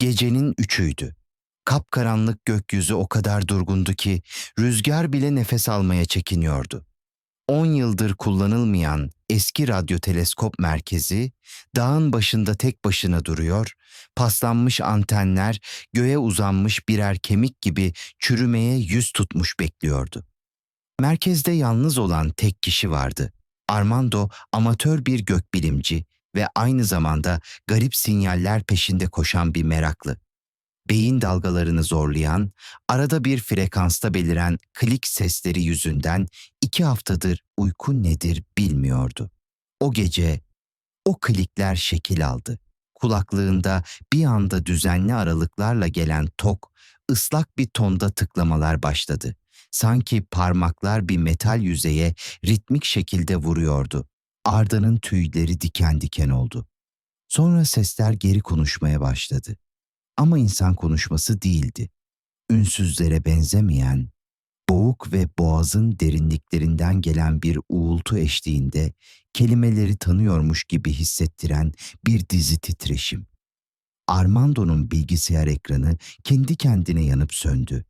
Gecenin üçüydü. Kapkaranlık gökyüzü o kadar durgundu ki rüzgar bile nefes almaya çekiniyordu. 10 yıldır kullanılmayan eski radyo teleskop merkezi dağın başında tek başına duruyor, paslanmış antenler göğe uzanmış birer kemik gibi çürümeye yüz tutmuş bekliyordu. Merkezde yalnız olan tek kişi vardı. Armando amatör bir gökbilimci ve aynı zamanda garip sinyaller peşinde koşan bir meraklı. Beyin dalgalarını zorlayan, arada bir frekansta beliren klik sesleri yüzünden iki haftadır uyku nedir bilmiyordu. O gece o klikler şekil aldı. Kulaklığında bir anda düzenli aralıklarla gelen tok, ıslak bir tonda tıklamalar başladı. Sanki parmaklar bir metal yüzeye ritmik şekilde vuruyordu. Arda'nın tüyleri diken diken oldu. Sonra sesler geri konuşmaya başladı. Ama insan konuşması değildi. Ünsüzlere benzemeyen, boğuk ve boğazın derinliklerinden gelen bir uğultu eşliğinde kelimeleri tanıyormuş gibi hissettiren bir dizi titreşim. Armando'nun bilgisayar ekranı kendi kendine yanıp söndü.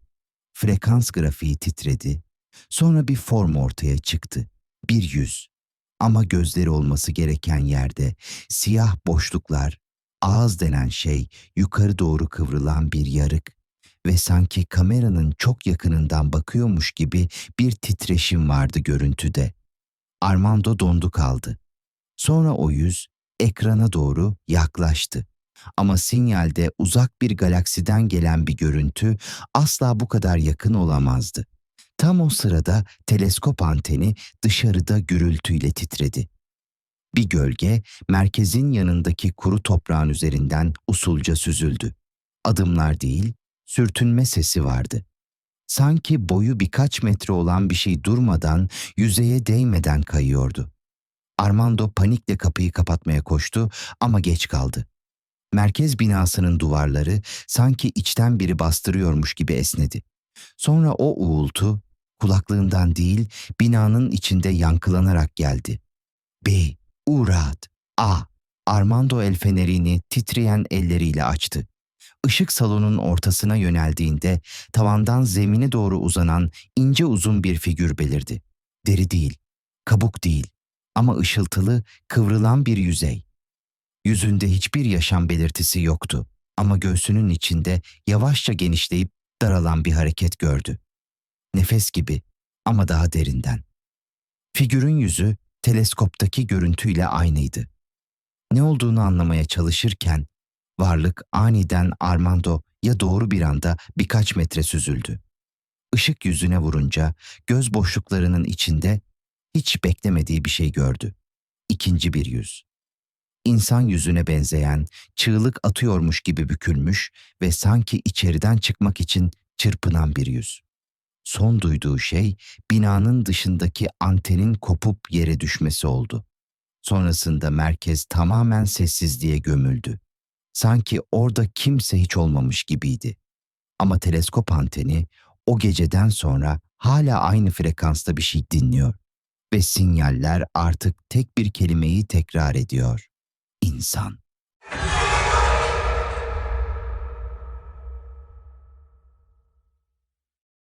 Frekans grafiği titredi. Sonra bir form ortaya çıktı. Bir yüz. Ama gözleri olması gereken yerde siyah boşluklar, ağız denen şey yukarı doğru kıvrılan bir yarık ve sanki kameranın çok yakınından bakıyormuş gibi bir titreşim vardı görüntüde. Armando dondu kaldı. Sonra o yüz ekrana doğru yaklaştı. Ama sinyalde uzak bir galaksiden gelen bir görüntü asla bu kadar yakın olamazdı. Tam o sırada teleskop anteni dışarıda gürültüyle titredi. Bir gölge merkezin yanındaki kuru toprağın üzerinden usulca süzüldü. Adımlar değil, sürtünme sesi vardı. Sanki boyu birkaç metre olan bir şey durmadan, yüzeye değmeden kayıyordu. Armando panikle kapıyı kapatmaya koştu ama geç kaldı. Merkez binasının duvarları sanki içten biri bastırıyormuş gibi esnedi. Sonra o uğultu kulaklığından değil binanın içinde yankılanarak geldi. Bey, Uğrat, A. Armando el fenerini titreyen elleriyle açtı. Işık salonun ortasına yöneldiğinde tavandan zemine doğru uzanan ince uzun bir figür belirdi. Deri değil, kabuk değil ama ışıltılı, kıvrılan bir yüzey. Yüzünde hiçbir yaşam belirtisi yoktu ama göğsünün içinde yavaşça genişleyip daralan bir hareket gördü. Nefes gibi ama daha derinden. Figürün yüzü teleskoptaki görüntüyle aynıydı. Ne olduğunu anlamaya çalışırken varlık aniden Armando ya doğru bir anda birkaç metre süzüldü. Işık yüzüne vurunca göz boşluklarının içinde hiç beklemediği bir şey gördü. İkinci bir yüz. İnsan yüzüne benzeyen, çığlık atıyormuş gibi bükülmüş ve sanki içeriden çıkmak için çırpınan bir yüz. Son duyduğu şey binanın dışındaki antenin kopup yere düşmesi oldu. Sonrasında merkez tamamen sessizliğe gömüldü. Sanki orada kimse hiç olmamış gibiydi. Ama teleskop anteni o geceden sonra hala aynı frekansta bir şey dinliyor ve sinyaller artık tek bir kelimeyi tekrar ediyor. İnsan.